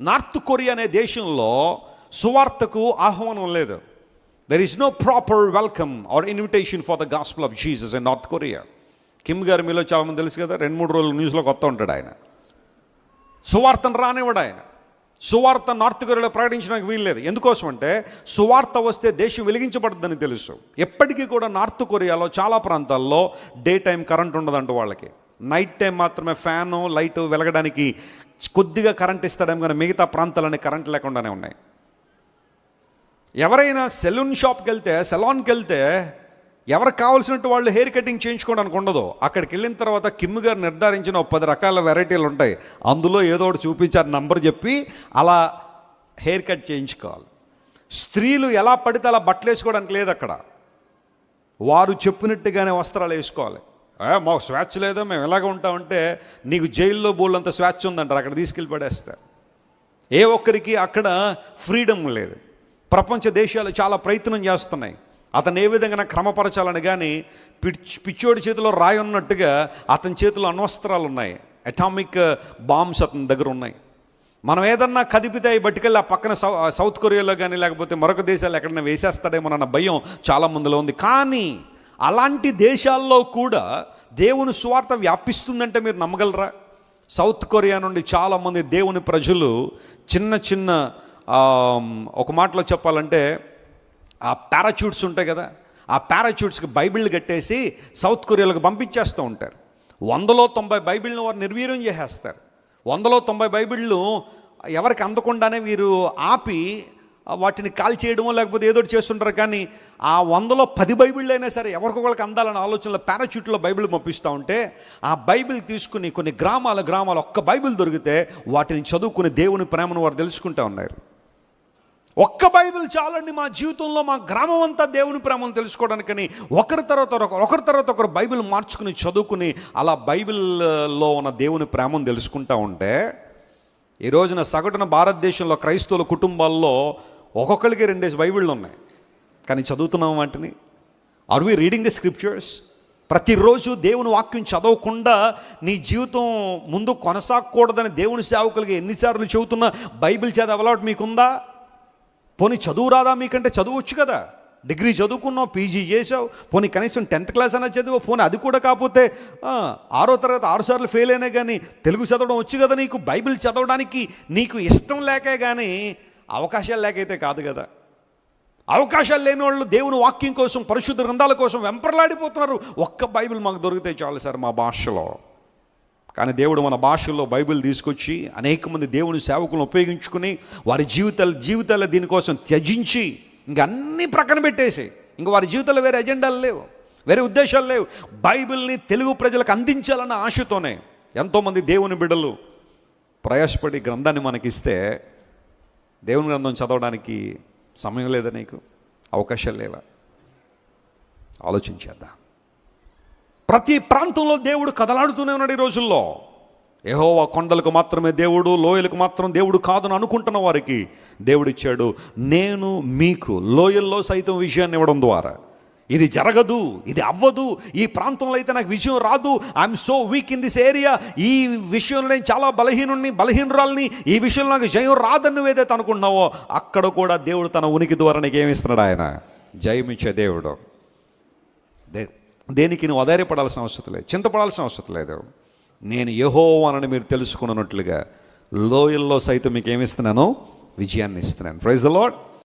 North Korea అనే దేశంలో సువార్తకు ఆహ్వానం లేదు. There is no proper welcome or invitation for the gospel of Jesus in North Korea Kim గారు మీలో చాలామంది తెలుసు కదా రెండు మూడు రోజులు న్యూస్లో కొత్త ఉంటాడు ఆయన. సువార్తను రానివ్వడు ఆయన. సువార్త నార్త్ కొరియాలో ప్రకటించడానికి వీల్లేదు ఎందుకోసం అంటే సువార్త వస్తే దేశం వెలిగించబడుతుందని తెలుసు. ఎప్పటికీ కూడా నార్త్ కొరియాలో చాలా ప్రాంతాల్లో డే టైం కరెంట్ ఉండదంట వాళ్ళకి. నైట్ టైం మాత్రమే ఫ్యాను లైట్ వెలగడానికి కొద్దిగా కరెంట్ ఇస్తాడేమో కానీ మిగతా ప్రాంతాలన్నీ కరెంట్ లేకుండానే ఉన్నాయి. ఎవరైనా సెలూన్ షాప్కి వెళ్తే సెలాన్కి వెళ్తే ఎవరికి కావాల్సినట్టు వాళ్ళు హెయిర్ కటింగ్ చేయించుకోవడానికి ఉండదు. అక్కడికి వెళ్ళిన తర్వాత కిమ్ గారు నిర్ధారించిన ఒక పది రకాల వెరైటీలు ఉంటాయి. అందులో ఏదో ఒకటి చూపించారు నంబర్ చెప్పి అలా హెయిర్ కట్ చేయించుకోవాలి. స్త్రీలు ఎలా పడితే అలా బట్టలు వేసుకోవడానికి లేదు అక్కడ. వారు చెప్పినట్టుగానే వస్త్రాలు వేసుకోవాలి. మాకు స్వేచ్ఛ లేదా? మేము ఎలాగ ఉంటామంటే నీకు జైల్లో బోళ్ళంత స్వేచ్ఛ ఉందంటారు అక్కడ తీసుకెళ్ళి పడేస్తారు ఏ ఒక్కరికి అక్కడ ఫ్రీడమ్ లేదు. ప్రపంచ దేశాలు చాలా ప్రయత్నం చేస్తున్నాయి. అతను ఏ విధంగా క్రమపరచాలని కానీ పిచ్ పిచ్చోడి చేతిలో రాయి ఉన్నట్టుగా అతని చేతిలో అణ్వస్త్రాలు ఉన్నాయి. అటామిక్ బాంబ్స్ అతని దగ్గర ఉన్నాయి. మనం ఏదన్నా కదిపితే అవి బట్టుకెళ్ళి ఆ పక్కన సౌ సౌత్ కొరియాలో కానీ లేకపోతే మరొక దేశాలు ఎక్కడైనా వేసేస్తాడేమోనన్న భయం చాలా మందిలో ఉంది. కానీ అలాంటి దేశాల్లో కూడా దేవుని స్వార్థ వ్యాపిస్తుందంటే మీరు నమ్మగలరా? సౌత్ కొరియా నుండి చాలామంది దేవుని ప్రజలు చిన్న చిన్న ఒక మాటలో చెప్పాలంటే ఆ పారాచ్యూట్స్ ఉంటాయి కదా ఆ పారాచ్యూట్స్కి బైబిల్ కట్టేసి సౌత్ కొరియాలకు పంపించేస్తూ ఉంటారు. వందలో తొంభై బైబిళ్ళను వారు నిర్వీర్యం చేసేస్తారు. వందలో తొంభై బైబిళ్ళు ఎవరికి అందకుండానే వీరు ఆపి వాటిని కాల్ చేయడమో లేకపోతే ఏదో చేస్తుంటారు కానీ ఆ వందలో పది బైబిళ్ళు అయినా సరే ఎవరికొకరికి అందాలన్న ఆలోచనలో పారాచ్యూట్లో బైబిల్ పంపిస్తూ ఉంటే ఆ బైబిల్ తీసుకుని కొన్ని గ్రామాల గ్రామాలు ఒక్క బైబిల్ దొరికితే వాటిని చదువుకుని దేవుని ప్రేమను వారు తెలుసుకుంటూ ఉన్నారు. ఒక్క బైబిల్ చాలండి మా జీవితంలో మా గ్రామం అంతా దేవుని ప్రేమను తెలుసుకోవడానికని. ఒకరి తర్వాత ఒకరు ఒకరి తర్వాత ఒకరు బైబిల్ మార్చుకుని చదువుకుని అలా బైబిల్లో ఉన్న దేవుని ప్రేమను తెలుసుకుంటా ఉంటే ఈ రోజున సగటున భారతదేశంలో క్రైస్తవుల కుటుంబాల్లో ఒక్కొక్కరికి రెండేసి బైబిళ్ళు ఉన్నాయి. కానీ చదువుతున్నాం వాటిని. Are we reading the scriptures ప్రతిరోజు దేవుని వాక్యం చదవకుండా నీ జీవితం ముందు కొనసాగకూడదని దేవుని సేవకులకి ఎన్నిసార్లు చెబుతున్నా బైబిల్ చదివే అలవాటు మీకుందా? పోనీ చదువు రాదా మీకంటే? చదువచ్చు కదా. డిగ్రీ చదువుకున్నావు పీజీ చేసావు పోనీ కనీసం టెన్త్ క్లాస్ అయినా చదివావు పోనీ అది కూడా కాకపోతే ఆరో తరగతి ఆరు సార్లు ఫెయిల్ అయినా కానీ తెలుగు చదవడం వచ్చు కదా నీకు? బైబిల్ చదవడానికి నీకు ఇష్టం లేకే కానీ అవకాశాలు లేకైతే కాదు కదా. అవకాశాలు లేని వాళ్ళు దేవుని వాక్యం కోసం పరిశుద్ధ గ్రంథాల కోసం వెంపర్లాడిపోతున్నారు. ఒక్క బైబిల్ మాకు దొరికితే చాలు సార్ మా భాషలో. కానీ దేవుడు మన భాషల్లో బైబిల్ తీసుకొచ్చి అనేక మంది దేవుని సేవకులను ఉపయోగించుకుని వారి జీవితాలు జీవితాలు దీనికోసం త్యజించి ఇంక అన్నీ ప్రక్కన పెట్టేసి ఇంక వారి జీవితంలో వేరే ఎజెండాలు లేవు వేరే ఉద్దేశాలు లేవు. బైబిల్ని తెలుగు ప్రజలకు అందించాలన్న ఆశతోనే ఎంతోమంది దేవుని బిడ్డలు ప్రయాసపడి గ్రంథాన్ని మనకిస్తే దేవుని గ్రంథం చదవడానికి సమయం లేదా నీకు? అవకాశాలు లేవా ఆలోచించేద్దా ప్రతి ప్రాంతంలో దేవుడు కదలాడుతూనే ఉన్నాడు ఈ రోజుల్లో. ఏహోవా కొండలకు మాత్రమే దేవుడు లోయలకు మాత్రం దేవుడు కాదని అనుకుంటున్న వారికి దేవుడిచ్చాడు నేను మీకు లోయల్లో సైతం విషయాన్ని ఇవ్వడం ద్వారా. ఇది జరగదు ఇది అవ్వదు ఈ ప్రాంతంలో అయితే నాకు విజయం రాదు I'm so weak in this area ఈ విషయంలో నేను చాలా బలహీనుడిని బలహీనురాల్ని ఈ విషయంలో నాకు జయం రాదని నువ్వు ఏదైతే అనుకుంటున్నావో అక్కడ కూడా దేవుడు తన ఉనికి ద్వారా నీకు ఏమిస్తున్నాడు ఆయన? జయమిచ్చే దేవుడు. దే- దేనికి నువ్వు అధైర్యపడాల్సిన అవసరం లేదు చింతపడాల్సిన అవసరం లేదు. నేను యహోవానని మీరు తెలుసుకున్నట్లుగా లోయల్లో సైతం మీకు ఏమిస్తున్నాను విజయాన్ని ఇస్తున్నాను. Praise the lord